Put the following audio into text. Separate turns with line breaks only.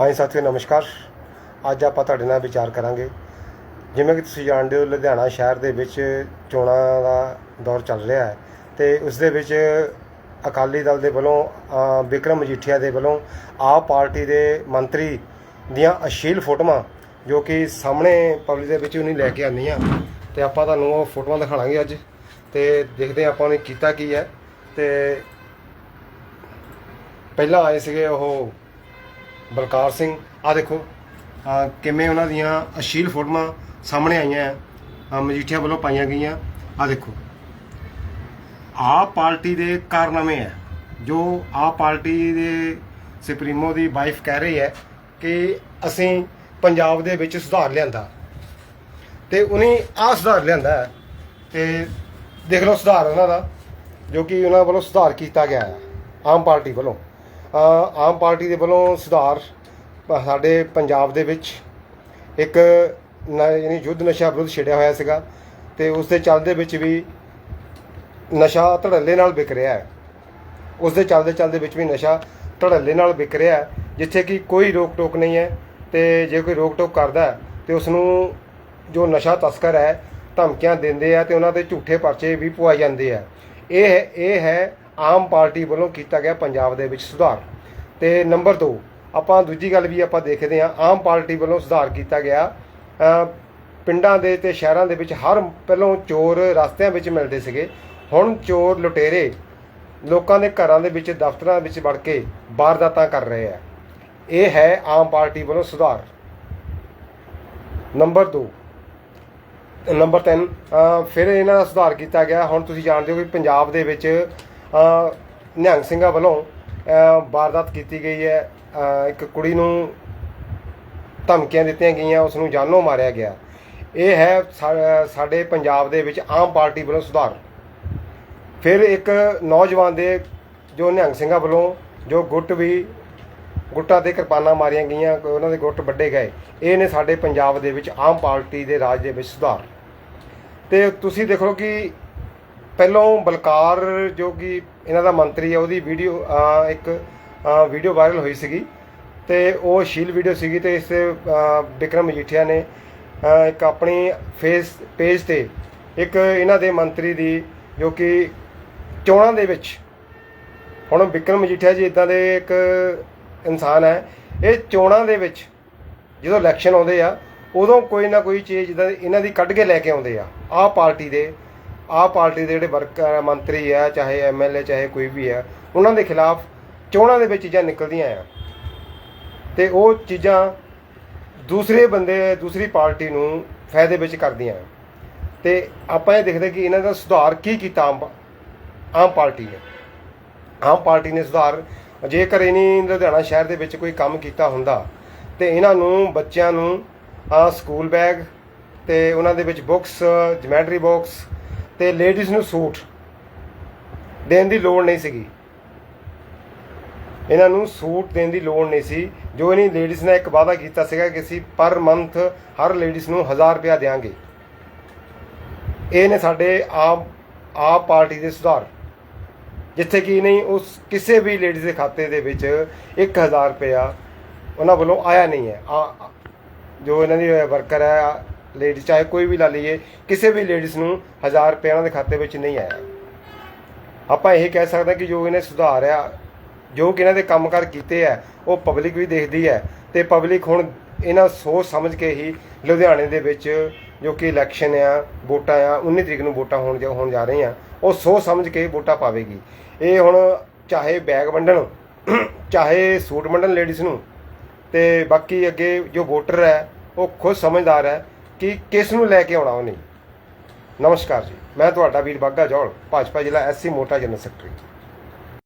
ਹਾਂਜੀ ਸਾਥੀਓ ਨਮਸਕਾਰ। ਅੱਜ ਆਪਾਂ ਤੁਹਾਡੇ ਨਾਲ ਵਿਚਾਰ ਕਰਾਂਗੇ। ਜਿਵੇਂ ਕਿ ਤੁਸੀਂ ਜਾਣਦੇ ਹੋ ਲੁਧਿਆਣਾ ਸ਼ਹਿਰ ਦੇ ਵਿੱਚ ਚੋਣਾਂ ਦਾ ਦੌਰ ਚੱਲ ਰਿਹਾ ਹੈ ਤੇ ਉਸ ਦੇ ਵਿੱਚ ਅਕਾਲੀ ਦਲ ਦੇ ਵੱਲੋਂ ਅ, ਵਿਕਰਮ ਮਜੀਠੀਆ ਦੇ ਵੱਲੋਂ ਆਪ ਪਾਰਟੀ ਦੇ ਮੰਤਰੀ ਦੀਆਂ ਅਸ਼ੀਲ ਫੋਟੋਆਂ ਜੋ ਕਿ ਸਾਹਮਣੇ ਪਬਲਿਕ ਦੇ ਵਿੱਚ ਉਹਨੇ ਲੈ ਕੇ ਆਉਂਦੀਆਂ। ਤੇ ਆਪਾਂ ਤੁਹਾਨੂੰ ਉਹ ਫੋਟੋਆਂ ਦਿਖਾਵਾਂਗੇ ਅੱਜ ਤੇ ਦੇਖਦੇ ਹਾਂ ਆਪਾਂ ਉਹਨੇ ਕੀਤਾ ਕੀ ਹੈ। ਤੇ ਪਹਿਲਾਂ ਆਏ ਸੀਗੇ ਉਹ ਬਲਕਾਰ ਸਿੰਘ। ਆ ਦੇਖੋ ਕਿਵੇਂ ਉਹਨਾਂ ਦੀਆਂ ਅਸ਼ੀਲ ਫੋਟੋਆਂ ਸਾਹਮਣੇ ਆਈਆਂ ਆ, ਮਜੀਠੀਆ ਵੱਲੋਂ ਪਾਈਆਂ ਗਈਆਂ। ਆ ਦੇਖੋ ਆਪ ਪਾਰਟੀ ਦੇ ਕਾਰਨਾਮੇ ਹੈ ਜੋ ਆਪ ਪਾਰਟੀ ਦੇ ਸੁਪਰੀਮੋ ਦੀ ਵਾਈਫ ਕਹਿ ਰਹੀ ਹੈ ਕਿ ਅਸੀਂ ਪੰਜਾਬ ਦੇ ਵਿੱਚ ਸੁਧਾਰ ਲਿਆਂਦਾ। ਤੇ ਉਹਨੇ ਆ ਸੁਧਾਰ ਲਿਆਂਦਾ ਹੈ ਤੇ ਦੇਖ ਲਓ ਸੁਧਾਰ ਉਹਨਾਂ ਦਾ ਜੋ ਕਿ ਉਹਨਾਂ ਵੱਲੋਂ ਸੁਧਾਰ ਕੀਤਾ ਗਿਆ ਹੈ ਆਮ ਪਾਰਟੀ ਵੱਲੋਂ। ਆਮ ਪਾਰਟੀ ਦੇ ਵੱਲੋਂ ਸੁਧਾਰ ਸਾਡੇ ਪੰਜਾਬ ਦੇ ਵਿੱਚ ਇੱਕ ਯਾਨੀ ਯੁੱਧ ਨਸ਼ਾ ਵਿਰੁੱਧ ਛਿੜਿਆ ਹੋਇਆ ਸੀਗਾ ਤੇ ਉਸ ਦੇ ਚੱਲਦੇ ਵਿੱਚ ਵੀ ਨਸ਼ਾ ਧੜੱਲੇ ਨਾਲ ਵਿਕ ਰਿਹਾ ਹੈ। ਉਸ ਦੇ ਚੱਲਦੇ ਚੱਲਦੇ ਵਿੱਚ ਵੀ ਨਸ਼ਾ ਧੜੱਲੇ ਨਾਲ ਵਿਕ ਰਿਹਾ ਹੈ, ਜਿੱਥੇ ਕਿ ਕੋਈ ਰੋਕ ਟੋਕ ਨਹੀਂ ਹੈ ਤੇ ਜੇ ਕੋਈ ਰੋਕ ਟੋਕ ਕਰਦਾ ਹੈ ਤੇ ਉਸ ਨੂੰ ਜੋ ਨਸ਼ਾ ਤਸਕਰ ਹੈ, ਧਮਕੀਆਂ ਦਿੰਦੇ ਆ ਤੇ ਉਹਨਾਂ ਦੇ ਝੂਠੇ ਪਰਚੇ ਵੀ ਪਵਾਏ ਜਾਂਦੇ ਆ। ਇਹ ਹੈ ਇਹ ਹੈ ਆਮ ਪਾਰਟੀ ਵੱਲੋਂ ਕੀਤਾ ਗਿਆ ਪੰਜਾਬ ਦੇ ਵਿੱਚ ਸੁਧਾਰ। ਤੇ ਨੰਬਰ 2 ਆਪਾਂ ਦੂਜੀ ਗੱਲ ਵੀ ਆਪਾਂ ਦੇਖਦੇ ਹਾਂ, ਆਮ ਪਾਰਟੀ ਵੱਲੋਂ ਸੁਧਾਰ ਕੀਤਾ ਗਿਆ। ਪਿੰਡਾਂ ਦੇ ਤੇ ਸ਼ਹਿਰਾਂ ਦੇ ਵਿੱਚ ਹਰ ਪਹਿਲੋਂ ਚੋਰ ਰਸਤਿਆਂ ਵਿੱਚ ਮਿਲਦੇ ਸੀਗੇ। ਹੁਣ ਚੋਰ ਲੁਟੇਰੇ ਲੋਕਾਂ ਦੇ ਘਰਾਂ ਦੇ ਵਿੱਚ, ਦਫ਼ਤਰਾਂ ਵਿੱਚ ਵੜ ਕੇ ਵਾਰਦਾਤਾਂ ਕਰ ਰਹੇ ਆ। ਇਹ ਹੈ ਆਮ ਪਾਰਟੀ ਵੱਲੋਂ ਸੁਧਾਰ। ਨੰਬਰ 2 ਨੰਬਰ 3 ਫਿਰ ਇਹਨਾਂ ਦਾ ਸੁਧਾਰ ਕੀਤਾ ਗਿਆ। ਹੁਣ ਤੁਸੀਂ ਜਾਣਦੇ ਹੋ ਕਿ ਪੰਜਾਬ ਦੇ ਵਿੱਚ ਨਿਹੰਗ ਸਿੰਘਾਂ ਵੱਲੋਂ ਵਾਰਦਾਤ ਕੀਤੀ ਗਈ ਹੈ। ਇੱਕ ਕੁੜੀ ਨੂੰ ਧਮਕੀਆਂ ਦਿੱਤੀਆਂ ਗਈਆਂ, ਉਸ ਨੂੰ ਜਾਨੋਂ ਮਾਰਿਆ ਗਿਆ। ਇਹ ਹੈ ਸਾਡੇ ਪੰਜਾਬ ਦੇ ਵਿੱਚ ਆਮ ਪਾਰਟੀ ਵੱਲੋਂ ਸੁਧਾਰ। ਫਿਰ ਇੱਕ ਨੌਜਵਾਨ ਦੇ, ਜੋ ਨਿਹੰਗ ਸਿੰਘਾਂ ਵੱਲੋਂ, ਜੋ ਗੁੱਟ ਵੀ, ਗੁੱਟਾਂ ਤੇ ਕਿਰਪਾਨਾਂ ਮਾਰੀਆਂ ਗਈਆਂ, ਉਹਨਾਂ ਦੇ ਗੁੱਟ ਵੱਡੇ ਗਏ। ਇਹ ਨੇ ਸਾਡੇ ਪੰਜਾਬ ਦੇ ਵਿੱਚ ਆਮ ਪਾਰਟੀ ਦੇ ਰਾਜ ਦੇ ਵਿੱਚ ਸੁਧਾਰ। ਤੇ ਤੁਸੀਂ ਦੇਖੋ ਕਿ ਪਹਿਲੋਂ ਬਲਕਾਰ ਜੋ ਕਿ ਇਹਨਾਂ ਦਾ ਮੰਤਰੀ ਹੈ ਉਹਦੀ ਵੀਡੀਓ ਇੱਕ ਵੀਡੀਓ ਵਾਇਰਲ ਹੋਈ ਸੀਗੀ ਤੇ ਉਹ ਸ਼ੀਲ ਵੀਡੀਓ ਸੀਗੀ ਤੇ ਇਸ ਤੇ, ਵਿਕਰਮ ਮਜੀਠੀਆ ਨੇ ਇੱਕ ਆਪਣੀ ਫੇਸ ਪੇਜ ਤੇ ਇੱਕ ਇਹਨਾਂ ਦੇ ਮੰਤਰੀ ਦੀ ਜੋ ਕਿ ਚੋਣਾਂ ਦੇ ਵਿੱਚ ਹੁਣ ਵਿਕਰਮ ਮਜੀਠੀਆ ਜੀ ਇਦਾਂ ਦੇ ਇੱਕ ਇਨਸਾਨ ਹੈ ਇਹ ਚੋਣਾਂ ਦੇ ਵਿੱਚ ਜਦੋਂ ਇਲੈਕਸ਼ਨ ਆਉਂਦੇ ਆ ਉਦੋਂ ਕੋਈ ਨਾ ਕੋਈ ਚੀਜ਼ ਜਿੱਦਾਂ ਦੀ ਇਹਨਾਂ ਦੀ ਕੱਢ ਕੇ ਲੈ ਕੇ ਆਉਂਦੇ ਆ ਆਹ ਪਾਰਟੀ ਦੇ ਆਹ ਪਾਰਟੀ ਦੇ ਜਿਹੜੇ ਵਰਕਰ ਮੰਤਰੀ ਆ, ਚਾਹੇ ਐਮਐਲਏ ਚਾਹੇ ਕੋਈ ਵੀ ਆ, ਉਹਨਾਂ ਦੇ ਖਿਲਾਫ ਚੋਣਾਂ ਦੇ ਵਿੱਚ ਚੀਜ਼ਾਂ ਨਿਕਲਦੀਆਂ ਆ। ਤੇ ਉਹ ਚੀਜ਼ਾਂ ਦੂਸਰੇ ਬੰਦੇ, ਦੂਸਰੀ ਪਾਰਟੀ ਨੂੰ ਫਾਇਦੇ ਵਿੱਚ ਕਰਦੀਆਂ ਆ। ਤੇ ਆਪਾਂ ਇਹ ਦੇਖਦੇ ਕਿ ਇਹਨਾਂ ਦਾ ਸੁਧਾਰ ਕੀ ਕੀਤਾ ਆਮ ਆਮ ਪਾਰਟੀ ਨੇ। ਆਮ ਪਾਰਟੀ ਨੇ ਸੁਧਾਰ, ਜੇਕਰ ਇਹਨੀ ਲੁਧਿਆਣਾ ਸ਼ਹਿਰ ਦੇ ਵਿੱਚ ਕੋਈ ਕੰਮ ਕੀਤਾ ਹੁੰਦਾ, ਤੇ ਇਹਨਾਂ ਨੂੰ, ਬੱਚਿਆਂ ਨੂੰ, ਆ ਸਕੂਲ ਬੈਗ ਤੇ ਉਹਨਾਂ ਦੇ ਵਿੱਚ ਬੁੱਕਸ, ਜਮੈਟਰੀ ਬਾਕਸ ਤੇ ਲੇਡੀਜ਼ ਨੂੰ ਸੂਟ ਦੇਣ ਦੀ ਲੋੜ ਨਹੀਂ ਸੀਗੀ। ਇਹਨਾਂ ਨੂੰ ਸੂਟ ਦੇਣ ਦੀ ਲੋੜ ਨਹੀਂ ਸੀ, ਜੋ ਇਹਨੀ ਲੇਡੀਜ਼ ਨੇ ਇੱਕ ਵਾਅਦਾ ਕੀਤਾ ਸੀਗਾ ਕਿ ਅਸੀਂ ਪਰ ਮੰਥ ਹਰ ਲੇਡੀਜ਼ ਨੂੰ 1000 ਰੁਪਇਆ ਦੇਵਾਂਗੇ ਇਹ ਨੇ ਸਾਡੇ ਆਪ ਆਪ ਪਾਰਟੀ ਦੇ ਸੁਧਾਰ, ਜਿੱਥੇ ਕਿ ਨਹੀਂ ਉਸ ਕਿਸੇ ਵੀ ਲੇਡੀਜ਼ ਦੇ ਖਾਤੇ ਦੇ ਵਿੱਚ 1000 ਰੁਪਇਆ ਉਹਨਾਂ ਵੱਲੋਂ ਆਇਆ ਨਹੀਂ ਹੈ। ਆ ਜੋ ਇਹਨਾਂ ਦੀ ਵਰਕਰ ਹੈ ਲੇਡੀਜ਼ ਚਾਹੇ ਕੋਈ ਵੀ ਲਾ ਲਈਏ, ਕਿਸੇ ਵੀ ਲੇਡੀਜ਼ ਨੂੰ 1000 ਰੁਪਏ ਉਹਨਾਂ ਦੇ ਖਾਤੇ ਵਿੱਚ ਨਹੀਂ ਆਇਆ। ਆਪਾਂ ਇਹ ਕਹਿ ਸਕਦੇ ਕਿ ਜੋ ਇਹਨੇ ਸੁਧਾਰ ਆ ਜੋ ਕਿ ਇਹਨਾਂ ਦੇ ਕੰਮਕਾਰ ਕੀਤੇ ਆ, ਉਹ ਪਬਲਿਕ ਵੀ ਦੇਖਦੀ ਹੈ ਤੇ ਪਬਲਿਕ ਹੁਣ ਇਹਨਾਂ ਸੋਚ ਸਮਝ ਕੇ ਹੀ ਲੁਧਿਆਣੇ ਦੇ ਵਿੱਚ ਜੋ ਕਿ ਇਲੈਕਸ਼ਨ ਆ, ਵੋਟਾਂ ਆ 19 ਤਰੀਕ ਨੂੰ ਵੋਟਾਂ ਹੋਣ ਜਾ ਹੋਣ ਜਾ ਰਹੀਆਂ, ਉਹ ਸੋਚ ਸਮਝ ਕੇ ਵੋਟਾਂ ਪਾਵੇਗੀ। ਇਹ ਹੁਣ ਚਾਹੇ ਬੈਗ ਵੰਡਣ, ਚਾਹੇ ਸੂਟ ਵੰਡਣ ਲੇਡੀਜ਼ ਨੂੰ, ਤੇ ਬਾਕੀ ਅੱਗੇ ਜੋ ਵੋਟਰ ਹੈ, ਉਹ ਖੁਦ ਸਮਝਦਾਰ ਹੈ ਕਿ ਕਿਸ ਨੂੰ ਲੈ ਕੇ ਆਉਣਾ ਉਹਨੇ? ਨਮਸਕਾਰ ਜੀ, ਮੈਂ ਤੁਹਾਡਾ ਵੀਰ ਬਾਗਾ ਜੌਲ ਭਾਜਪਾ ਜ਼ਿਲ੍ਹਾ ਐਸਸੀ ਮੋਟਾ ਜਨਰਲ ਸੈਕਟਰੀ।